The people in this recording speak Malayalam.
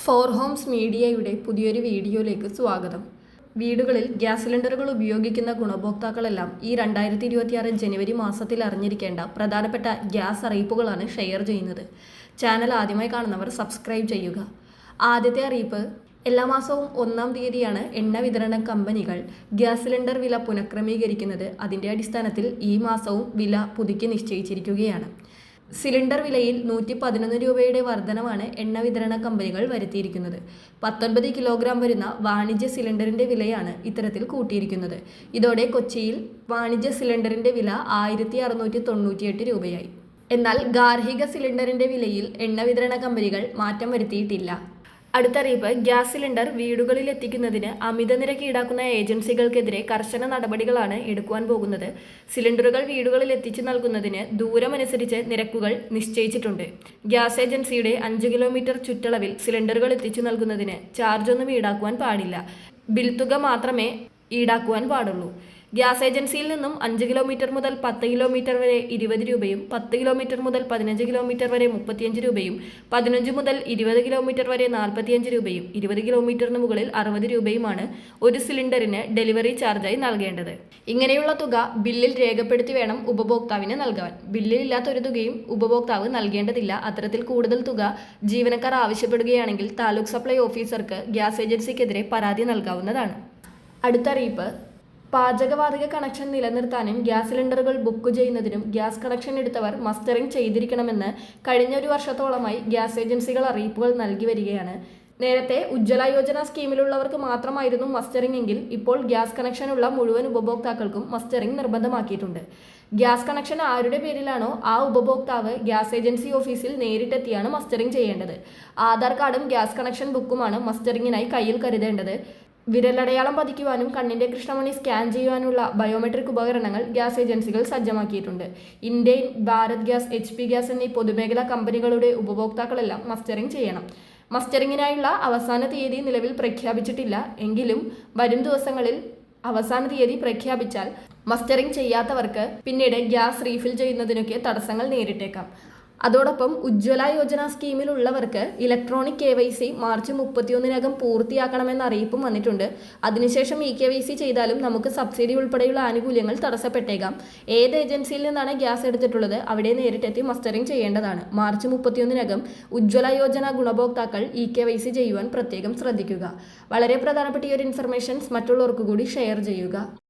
ഫോർ ഹോംസ് മീഡിയയുടെ പുതിയൊരു വീഡിയോയിലേക്ക് സ്വാഗതം. വീടുകളിൽ ഗ്യാസ് സിലിണ്ടറുകൾ ഉപയോഗിക്കുന്ന ഗുണഭോക്താക്കളെല്ലാം ഈ രണ്ടായിരത്തി ഇരുപത്തിയാറ് ജനുവരി മാസത്തിൽ അറിഞ്ഞിരിക്കേണ്ട പ്രധാനപ്പെട്ട ഗ്യാസ് അറിയിപ്പുകളാണ് ഷെയർ ചെയ്യുന്നത്. ചാനൽ ആദ്യമായി കാണുന്നവർ സബ്സ്ക്രൈബ് ചെയ്യുക. ആദ്യത്തെ അറിയിപ്പ് എല്ലാ മാസവും ഒന്നാം തീയതിയാണ് എണ്ണ വിതരണ കമ്പനികൾ ഗ്യാസ് സിലിണ്ടർ വില പുനഃക്രമീകരിക്കുന്നത്. അതിന്റെ അടിസ്ഥാനത്തിൽ ഈ മാസവും വില പുതുക്കി നിശ്ചയിച്ചിരിക്കുകയാണ്. സിലിണ്ടർ വിലയിൽ നൂറ്റി പതിനൊന്ന് രൂപയുടെ വർധനമാണ് എണ്ണ വിതരണ കമ്പനികൾ വരുത്തിയിരിക്കുന്നത്. പത്തൊൻപത് കിലോഗ്രാം വരുന്ന വാണിജ്യ സിലിണ്ടറിന്റെ വിലയാണ് ഇത്തരത്തിൽ കൂട്ടിയിരിക്കുന്നത്. ഇതോടെ കൊച്ചിയിൽ വാണിജ്യ സിലിണ്ടറിന്റെ വില ആയിരത്തി അറുന്നൂറ്റി തൊണ്ണൂറ്റിയെട്ട് രൂപയായി. എന്നാൽ ഗാർഹിക സിലിണ്ടറിന്റെ വിലയിൽ എണ്ണ വിതരണ കമ്പനികൾ മാറ്റം വരുത്തിയിട്ടില്ല. അടുത്ത അറിയിപ്പ് ഗ്യാസ് സിലിണ്ടർ വീടുകളിൽ എത്തിക്കുന്നതിന് അമിത നിരക്ക് ഈടാക്കുന്ന ഏജൻസികൾക്കെതിരെ കർശന നടപടികളാണ് എടുക്കുവാൻ പോകുന്നത്. സിലിണ്ടറുകൾ വീടുകളിൽ എത്തിച്ചു നൽകുന്നതിന് ദൂരമനുസരിച്ച് നിരക്കുകൾ നിശ്ചയിച്ചിട്ടുണ്ട്. ഗ്യാസ് ഏജൻസിയുടെ അഞ്ച് കിലോമീറ്റർ ചുറ്റളവിൽ സിലിണ്ടറുകൾ എത്തിച്ചു നൽകുന്നതിന് ചാർജൊന്നും ഈടാക്കുവാൻ പാടില്ല. ബിൽ തുക മാത്രമേ ഈടാക്കുവാൻ പാടുള്ളൂ. ഗ്യാസ് ഏജൻസിയിൽ നിന്നും അഞ്ച് കിലോമീറ്റർ മുതൽ പത്ത് കിലോമീറ്റർ വരെ ഇരുപത് രൂപയും പത്ത് കിലോമീറ്റർ മുതൽ പതിനഞ്ച് കിലോമീറ്റർ വരെ മുപ്പത്തിയഞ്ച് രൂപയും പതിനഞ്ച് മുതൽ ഇരുപത് കിലോമീറ്റർ വരെ നാൽപ്പത്തിയഞ്ച് രൂപയും ഇരുപത് കിലോമീറ്ററിന് മുകളിൽ അറുപത് രൂപയുമാണ് ഒരു സിലിണ്ടറിന് ഡെലിവറി ചാർജായി നൽകേണ്ടത്. ഇങ്ങനെയുള്ള തുക ബില്ലിൽ രേഖപ്പെടുത്തി വേണം ഉപഭോക്താവിന് നൽകാൻ. ബില്ലിലില്ലാത്ത ഒരു തുകയും ഉപഭോക്താവ് നൽകേണ്ടതില്ല. അത്തരത്തിൽ കൂടുതൽ തുക ജീവനക്കാർ ആവശ്യപ്പെടുകയാണെങ്കിൽ താലൂക്ക് സപ്ലൈ ഓഫീസർക്ക് ഗ്യാസ് ഏജൻസിക്കെതിരെ പരാതി നൽകാവുന്നതാണ്. അടുത്ത അറിയിപ്പ്. പാചകവാതക കണക്ഷൻ നിലനിർത്താനും ഗ്യാസ് സിലിണ്ടറുകൾ ബുക്ക് ചെയ്യുന്നതിനും ഗ്യാസ് കണക്ഷൻ എടുത്തവർ മസ്റ്ററിംഗ് ചെയ്തിരിക്കണമെന്ന് കഴിഞ്ഞ ഒരു വർഷത്തോളമായി ഗ്യാസ് ഏജൻസികൾ അറിയിപ്പുകൾ നൽകി വരികയാണ്. നേരത്തെ ഉജ്ജ്വല യോജന സ്കീമിലുള്ളവർക്ക് മാത്രമായിരുന്നു മസ്റ്ററിംഗ് എങ്കിൽ ഇപ്പോൾ ഗ്യാസ് കണക്ഷനുള്ള മുഴുവൻ ഉപഭോക്താക്കൾക്കും മസ്റ്ററിംഗ് നിർബന്ധമാക്കിയിട്ടുണ്ട്. ഗ്യാസ് കണക്ഷൻ ആരുടെ പേരിലാണോ ആ ഉപഭോക്താവ് ഗ്യാസ് ഏജൻസി ഓഫീസിൽ നേരിട്ടെത്തിയാണ് മസ്റ്ററിംഗ് ചെയ്യേണ്ടത്. ആധാർ കാർഡും ഗ്യാസ് കണക്ഷൻ ബുക്കുമാണ് മസ്റ്ററിങ്ങിനായി കയ്യിൽ കരുതേണ്ടത്. വിരലടയാളം പതിക്കുവാനും കണ്ണിന്റെ കൃഷ്ണമണി സ്കാൻ ചെയ്യുവാനുള്ള ബയോമെട്രിക് ഉപകരണങ്ങൾ ഗ്യാസ് ഏജൻസികൾ സജ്ജമാക്കിയിട്ടുണ്ട്. Indian Bharat gas H P gas എന്നീ പൊതുമേഖലാ കമ്പനികളുടെ ഉപഭോക്താക്കളെല്ലാം മസ്റ്ററിംഗ് ചെയ്യണം. മസ്റ്ററിങ്ങിനായുള്ള അവസാന തീയതി നിലവിൽ പ്രഖ്യാപിച്ചിട്ടില്ല. എങ്കിലും വരും ദിവസങ്ങളിൽ അവസാന തീയതി പ്രഖ്യാപിച്ചാൽ മസ്റ്ററിംഗ് ചെയ്യാത്തവർക്ക് പിന്നീട് ഗ്യാസ് റീഫിൽ ചെയ്യുന്നതിനൊക്കെ തടസ്സങ്ങൾ നേരിട്ടേക്കാം. അതോടൊപ്പം Ujjwala Yojana സ്കീമിലുള്ളവർക്ക് electronic K Y C March മുപ്പത്തിയൊന്നിനകം പൂർത്തിയാക്കണമെന്ന അറിയിപ്പും വന്നിട്ടുണ്ട്. അതിനുശേഷം ഇ കെ വൈ സി ചെയ്താലും നമുക്ക് സബ്സിഡി ഉൾപ്പെടെയുള്ള ആനുകൂല്യങ്ങൾ തടസ്സപ്പെട്ടേക്കാം. ഏത് ഏജൻസിയിൽ നിന്നാണ് ഗ്യാസ് എടുത്തിട്ടുള്ളത് അവിടെ നേരിട്ടെത്തി മസ്റ്ററിംഗ് ചെയ്യേണ്ടതാണ്. മാർച്ച് മുപ്പത്തിയൊന്നിനകം ഉജ്ജ്വല യോജന ഗുണഭോക്താക്കൾ ഇ കെ വൈ സി ചെയ്യുവാൻ പ്രത്യേകം ശ്രദ്ധിക്കുക. വളരെ പ്രധാനപ്പെട്ട ഈ ഒരു ഇൻഫർമേഷൻസ് മറ്റുള്ളവർക്ക് കൂടി ഷെയർ ചെയ്യുക.